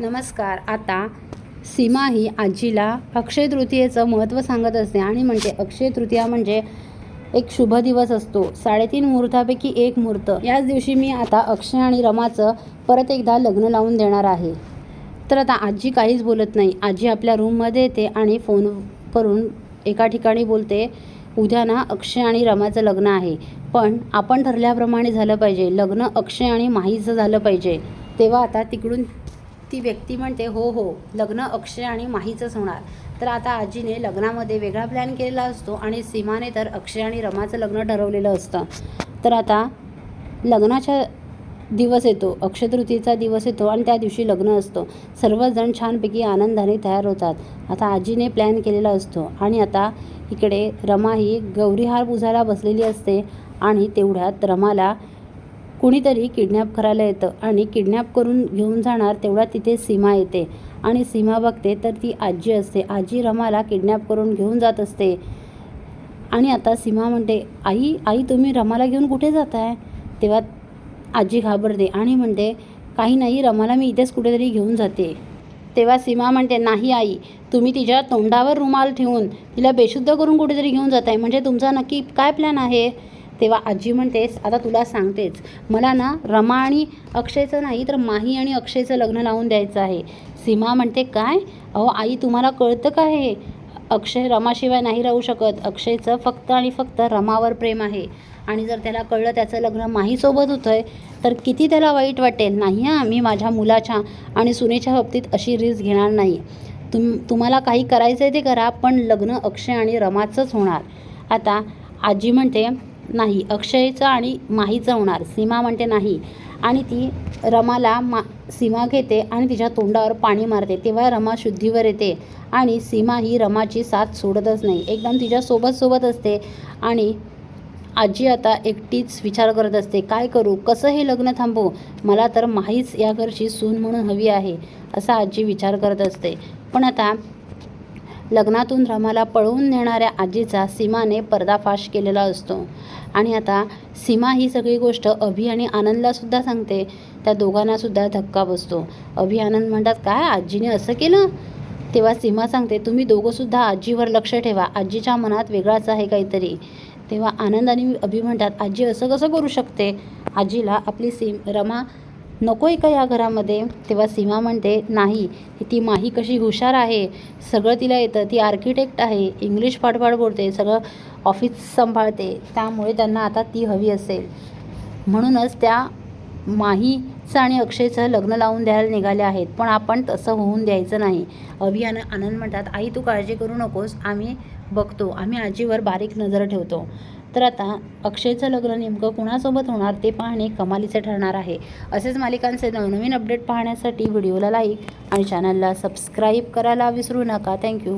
नमस्कार. आता सीमा ही आजीला अक्षय तृतीयेचं महत्त्व सांगत असते आणि म्हणजे अक्षय तृतीया म्हणजे एक शुभ दिवस असतो. साडेतीन मुहूर्तापैकी एक मुहूर्त. याच दिवशी मी आता अक्षय आणि रमाचं परत एकदा लग्न लावून देणार आहे. तर आता आजी काहीच बोलत नाही. आजी आपल्या रूममध्ये येते आणि फोन करून एका ठिकाणी बोलते उद्या ना अक्षय आणि रमाचं लग्न आहे. पण आपण ठरल्याप्रमाणे झालं पाहिजे. लग्न अक्षय आणि माहीचं झालं पाहिजे. तेव्हा आता तिकडून ती व्यक्ती म्हणते हो हो लग्न अक्षय आणि माहीचंच होणार. तर आता आजीने लग्नामध्ये वेगळा प्लॅन केलेला असतो आणि सीमाने तर अक्षय आणि रमाचं लग्न ठरवलेलं असतं. तर आता लग्नाच्या दिवस येतो अक्षय दिवस येतो आणि त्या दिवशी लग्न असतो. सर्वजण छानपैकी आनंदाने तयार होतात. आता आजीने प्लॅन केलेला असतो आणि आता इकडे रमा ही गौरीहार पुजायला बसलेली असते आणि तेवढ्यात रमाला कुणीतरी किडनॅप करायला येतं आणि किडनॅप करून घेऊन जाणार तेवढा तिथे सीमा येते. आणि सीमा बघते तर ती आजी असते. आजी रमाला किडनॅप करून घेऊन जात असते. आणि आता सीमा म्हणते आई आई तुम्ही रमाला घेऊन कुठे जाताय? तेव्हा आजी घाबरते आणि म्हणते काही नाही रमाला मी इथेच कुठेतरी घेऊन जाते. तेव्हा सीमा म्हणते नाही आई तुम्ही तिच्या तोंडावर रुमाल ठेवून तिला बेशुद्ध करून कुठेतरी घेऊन जाताय. म्हणजे तुमचा नक्की काय प्लॅन आहे? तेव्हा आजी म्हणतेस आता तुला सांगतेच मला ना रमा आणि अक्षयचं नाही तर माही आणि अक्षयचं लग्न लावून द्यायचं आहे. सीमा म्हणते काय? अहो आई तुम्हाला कळतं का हे? अक्षय रमाशिवाय नाही राहू शकत. अक्षयचं फक्त आणि फक्त रमावर प्रेम आहे. आणि जर त्याला कळलं त्याचं लग्न माहीसोबत होतं आहे तर किती त्याला वाईट वाटेल? नाही हां मी माझ्या मुलाच्या आणि सुनेच्या बाबतीत अशी रिस्क घेणार नाही. तुम तुम्हाला काही करायचं आहे ते करा पण लग्न अक्षय आणि रमाचंच होणार. आता आजी म्हणते नाही. अक्षयचं आणि माहीचं होणार. सीमा म्हणते नाही. आणि ती रमाला मा सीमा घेते आणि तिच्या तोंडावर पाणी मारते. तेव्हा रमा शुद्धीवर येते आणि सीमा ही रमाची साथ सोडतच नाही. एकदम तिच्या सोबत सोबत असते आणि आजी आता एकटीच विचार करत असते. काय करू? कसं हे लग्न थांबवू? मला तर माहीच या घरची सून म्हणून हवी आहे असा आजी विचार करत असते. पण आता लग्नातून रमाला पळवून नेणाऱ्या आजीचा सीमाने पर्दाफाश केलेला असतो. आणि आता सीमा ही सगळी गोष्ट अभि आणि आनंदलासुद्धा सांगते. त्या दोघांनासुद्धा धक्का बसतो. अभि आनंद म्हणतात काय आजीने असं केलं? तेव्हा सीमा सांगते तुम्ही दोघंसुद्धा आजीवर लक्ष ठेवा. आजीच्या मनात वेगळाच आहे काहीतरी. तेव्हा आनंद आणि अभि म्हणतात आजी असं कसं करू शकते? आजीला आपली सीम रमा नको आहे का या घरामध्ये. तेव्हा सीमा म्हणते नाही ती माही कशी हुशार आहे. सगळं तिला येतं. ती आर्किटेक्ट आहे. इंग्लिश पाठपाठ बोलते. सगळं ऑफिस सांभाळते. त्यामुळे त्यांना आता ती हवी असेल. म्हणूनच त्या माहीचं आणि अक्षयचं लग्न लावून द्यायला निघाले आहेत. पण आपण तसं होऊन द्यायचं नाही. अभियान आनंद म्हणतात आई तू काळजी करू नकोस. आम्ही बघतो. आम्ही आजीवर बारीक नजर ठेवतो. तर आता अक्षयचं लग्न नेमकं कुणासोबत होणार ते पाहणे कमालीचे ठरणार आहे. असेच मालिकांचे नवनवीन अपडेट पाहण्यासाठी व्हिडिओला लाईक आणि चॅनलला सबस्क्राईब करायला विसरू नका. थँक्यू